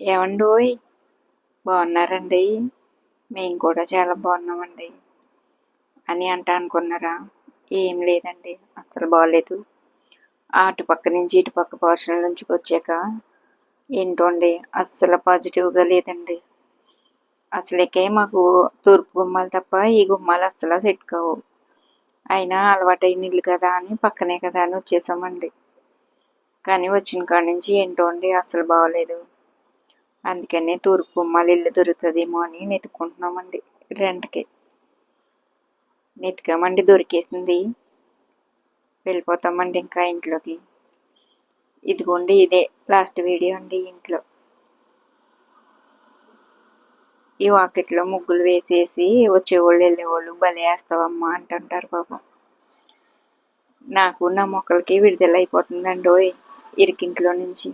ఏమండోయ్ బాగున్నారండి? మేము కూడా చాలా బాగున్నామండి. అని అంట అనుకున్నారా? ఏం లేదండి అస్సలు బాగలేదు అటుపక్క నుంచి ఇటుపక్క పోర్షన్ నుంచి వచ్చాక ఏంటోండి అస్సలు పాజిటివ్గా లేదండి. అసలుకే మాకు తూర్పు గుమ్మాలు తప్ప ఈ గుమ్మాలు అస్సలు సెట్ కావు. అయినా అలవాటైన ఇల్లు కదా అని పక్కనే కదా అని వచ్చేసామండి. కానీ వచ్చిన కాడి నుంచి ఏంటోండి అస్సలు బాగలేదు అందుకని తూర్పు మళ్ళీ ఇల్లు దొరుకుతుందేమో అని నెతుక్కుంటున్నామండి రెంట్కి. నెతికామండి దొరికేసింది. వెళ్ళిపోతామండి ఇంకా ఇంట్లోకి. ఇదిగోండి ఇదే లాస్ట్ వీడియో అండి ఇంట్లో. ఈ వాకిట్లో ముగ్గులు వేసేసి వచ్చేవాళ్ళు వెళ్ళేవాళ్ళు భలే వేస్తావమ్మా అంటుంటారు పాపం. నాకు నా మొక్కలకి విడుదల అయిపోతుందండి ఇరికింట్లో నుంచి.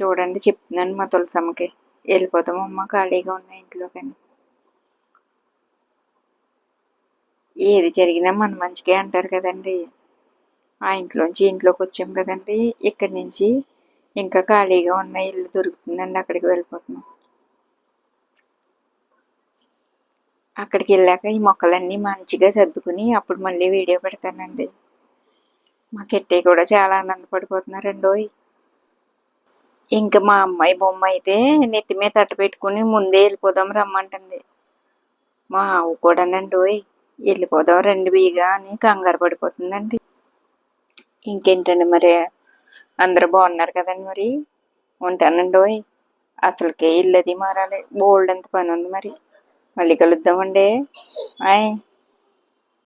చూడండి చెప్తున్నాను మా తులసమ్మకి. వెళ్ళిపోతామమ్మ ఖాళీగా ఉన్న ఇంట్లో ఏది జరిగినా మన మంచిగా అంటారు కదండి. ఆ ఇంట్లోంచి ఇంట్లోకి వచ్చాం కదండి. ఇక్కడి నుంచి ఇంకా ఖాళీగా ఉన్న ఇల్లు దొరుకుతుందండి అక్కడికి వెళ్ళిపోతున్నాం అక్కడికి వెళ్ళాక ఈ మొక్కలన్నీ మంచిగా సర్దుకుని అప్పుడు మళ్ళీ వీడియో పెడతానండి. మా కెట్టే కూడా చాలా ఆనందపడిపోతున్నారండి ఇంకా మా అమ్మాయి బొమ్మ అయితే నెత్తి మీద తట్టు పెట్టుకుని ముందే వెళ్ళిపోదాం రమ్మంటుంది. మా ఆవు కూడానండి ఓయ్ వెళ్ళిపోదాం రెండు బీగా అని కంగారు పడిపోతుందండి. ఇంకేంటండి మరి? అందరూ బాగున్నారు కదండి మరి? ఉంటానండి ఓయ్ అసలుకే ఇల్లది మారాలి. బోల్డ్ అంత పని ఉంది మరి? మళ్ళీ కలుద్దామండి. ఆయ్.